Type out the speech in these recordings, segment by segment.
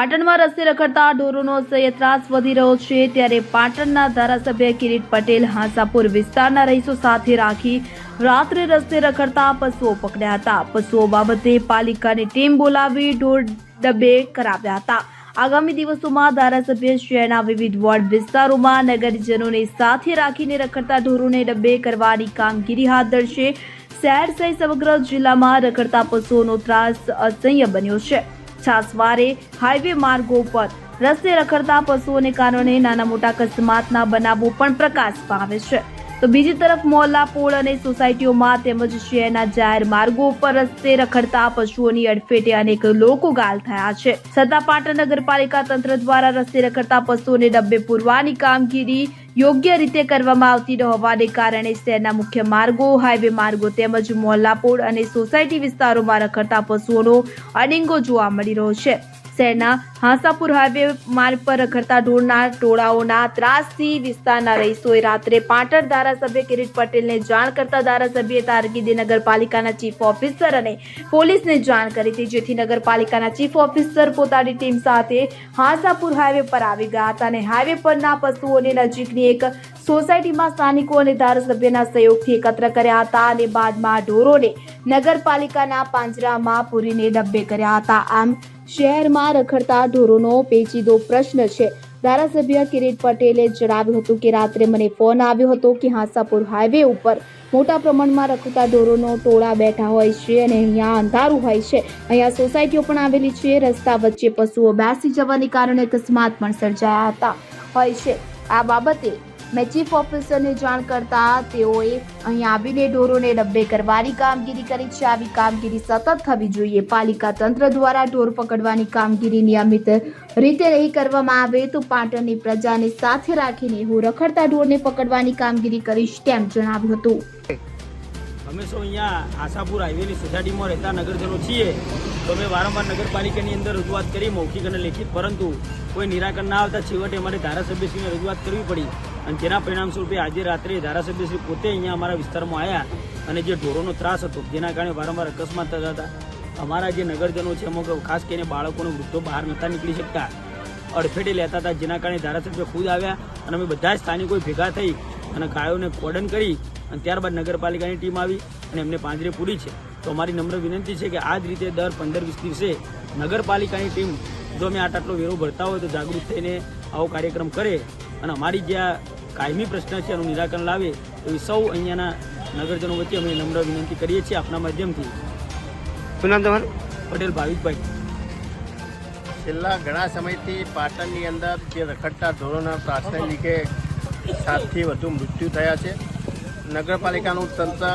પાટણમાં રસ્તે રખડતા ઢોરોનો અસહ્ય ત્રાસ વધી રહ્યો છે ત્યારે પાટણના ધારાસભ્ય કિરીટ પટેલ હાંસાપુર વિસ્તારના રહીશો સાથે રાખી રાત્રે રસ્તે રખડતા પશુઓ પકડ્યા હતા. પશુઓ બાબતે પાલિકાની ટીમ બોલાવી ઢોર ડબ્બે કરાવ્યા હતા. આગામી દિવસોમાં ધારાસભ્ય શહેરના વિવિધ વોર્ડ વિસ્તારોમાં નગરજનોને સાથે રાખીને રખડતા ઢોરોને ડબ્બે કરવાની કામગીરી હાથ ધરશે. શહેર સહિત સમગ્ર જિલ્લામાં રખડતા પશુઓનો ત્રાસ અસહ્ય બન્યો છે. છાસવારે હાઈવે માર્ગો પર રસ્તે રખડતા પશુઓને કારણે નાના મોટા અકસ્માતના બનાવો પણ પ્રકાશ પામે છે. તો બીજી તરફ મોહલ્લા પોળ અને સોસાયટીઓમાં તેમજ શહેરના જાહેર માર્ગો ઉપર રસ્તે રખડતા પશુઓની અડફેટે અનેક લોકો ગાલ થયા છે. છતાં પાટણ નગરપાલિકા તંત્ર દ્વારા રસ્તે રખડતા પશુઓને ડબ્બે પૂરવાની કામગીરી યોગ્ય રીતે કરવામાં આવતી ન હોવાને કારણે શહેરના મુખ્ય માર્ગો, હાઈવે માર્ગો તેમજ મોહલ્લા અને સોસાયટી વિસ્તારોમાં રખડતા પશુઓનો અડિંગો જોવા મળી રહ્યો છે. શહેરના હાંસાપુર હાઈવે માર્ગ પર રખડતા ઢોરના ટોળાઓના ત્રાસથી વિસ્તારના રહીશોએ રાત્રે પાટણ ધારાસભ્ય કિરીટ પટેલને જાણ કરતા ધારાસભ્યએ તારગીદી નગરપાલિકાના ચીફ ઓફિસર અને પોલીસને જાણ કરી હતી, જેથી નગરપાલિકાના ચીફ ઓફિસર પોતાની ટીમ સાથે હાંસાપુર હાઈવે પર આવી ગયા હતા અને હાઈવે પરના પશુઓની નજીકની એક સોસાયટીમાં સ્થાનિકો અને ધારાસભ્યના સહયોગથી એકત્ર કર્યા હતા અને બાદમાં ઢોરોને નગરપાલિકાના પાંજરામાં પૂરીને ડબ્બે કર્યા હતા. આમ શહેરમાં રખડતા ઢોરોનો પેચીદો પ્રશ્ન છે. ધારાસભ્ય કિરીટ પટેલે જણાવ્યું હતું કે રાત્રે મને ફોન આવ્યો હતો કે હાંસાપુર હાઈવે ઉપર મોટા પ્રમાણમાં રખડતા ઢોરોનો ટોળા બેઠા હોય છે અને અહીંયા અંધારું હોય છે. અહીંયા સોસાયટીઓ પણ આવેલી છે. રસ્તા વચ્ચે પશુઓ બેસી જવાને કારણે અકસ્માત પણ સર્જાયા હતા. હોય છે. આ બાબતે મેં ચીફ ઓફિસરને જાણ કરતા તેઓએ અહીં આવીને ઢોરોને ડબ્બે કરવાની કામગીરી કરી છે. આવી કામગીરી સતત થવી જોઈએ. પાલિકા તંત્ર દ્વારા ઢોર પકડવાની કામગીરી નિયમિત રીતે નહીં કરવામાં આવે તો પાટણની પ્રજાને સાથે રાખીને હું રખડતા ઢોરને પકડવાની કામગીરી કરીશ તેમ જણાવ્યું હતું. અમે સૌ અહીંયા આશાપુર હાઈવેની સોસાયટીમાં રહેતા નગરજનો છીએ. તો અમે વારંવાર નગરપાલિકાની અંદર રજૂઆત કરી, મૌખિક અને લેખિત, પરંતુ કોઈ નિરાકરણ ના આવતા છેવટે અમારે ધારાસભ્યશ્રીને રજૂઆત કરવી પડી. અને તેના પરિણામ સ્વરૂપે આજે રાત્રે ધારાસભ્યશ્રી પોતે અહીંયા અમારા વિસ્તારમાં આવ્યા અને જે ઢોરોનો ત્રાસ હતો, જેના કારણે વારંવાર અકસ્માત થતા હતા. અમારા જે નગરજનો છે અમુક ખાસ કરીને બાળકોને વૃદ્ધો બહાર નહોતા નીકળી શકતા. અડફેટે લેતા હતા, જેના કારણે ધારાસભ્ય ખુદ આવ્યા અને અમે બધા સ્થાનિકો ભેગા થઈ અને ગાયોને કોડન કરી અને ત્યારબાદ નગરપાલિકાની ટીમ આવી અને એમને પાંજરે પૂરી છે. તો અમારી નમ્ર વિનંતી છે કે આ જ રીતે દર પંદર વીસ દિવસે નગરપાલિકાની ટીમ, જો અમે આટ આટલો વેરો ભરતા હોય તો જાગૃત થઈને આવો કાર્યક્રમ કરે અને અમારી જે આ કાયમી પ્રશ્ન છે એનું નિરાકરણ લાવે એવી સૌ અહીંયાના નગરજનો વચ્ચે અમે નમ્ર વિનંતી કરીએ છીએ આપના માધ્યમથી. શું નામ તમારું? પટેલ ભાવિકભાઈ. છેલ્લા ઘણા સમયથી પાટણની અંદર જે રખડતા ધોરણના ત્રાસને લીધે સાતથી વધુ મૃત્યુ થયા છે. નગરપાલિકાનું તંત્ર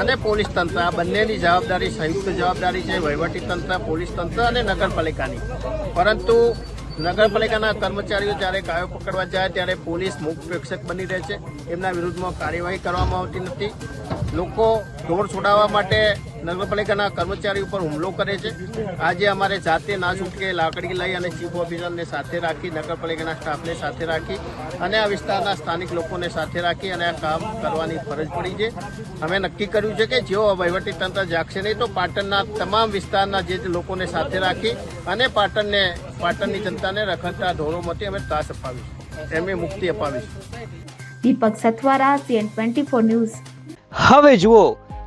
અને પોલીસ તંત્ર આ બંનેની જવાબદારી સંયુક્ત જવાબદારી છે વહીવટી તંત્ર પોલીસ તંત્ર અને નગરપાલિકાની. પરંતુ નગરપાલિકાના કર્મચારીઓ જ્યારે ગાયો પકડવા જાય ત્યારે પોલીસ મુખ પ્રેક્ષક બની રહે છે. એમના વિરુદ્ધમાં કાર્યવાહી કરવામાં આવતી નથી. લોકો ઢોર છોડાવવા માટે નગરપાલિકાના કર્મચારી ઉપર હુમલો કરે છે. આજે અમારે જાતે ના છૂટકે લાકડી લઈ અને ચીફ ઓફિસરને સાથે રાખી નગરપાલિકાના સ્ટાફને સાથે રાખી અને આ વિસ્તારના સ્થાનિક લોકોને સાથે રાખી અને આ કામ કરવાની ફરજ પડી છે. અમે નક્કી કર્યું છે કે જેઓ વહીવટી તંત્ર જાગશે નહીં તો પાટણના તમામ વિસ્તારના જે જે લોકોને સાથે રાખી અને પાટણને પાટણની જનતાને રખડતા ઢોરોમાંથી અમે ત્રાસ અપાવીશું. એમને મુક્તિ અપાવીશું. Deepak Sathwara CN twenty four news. હવે જુઓ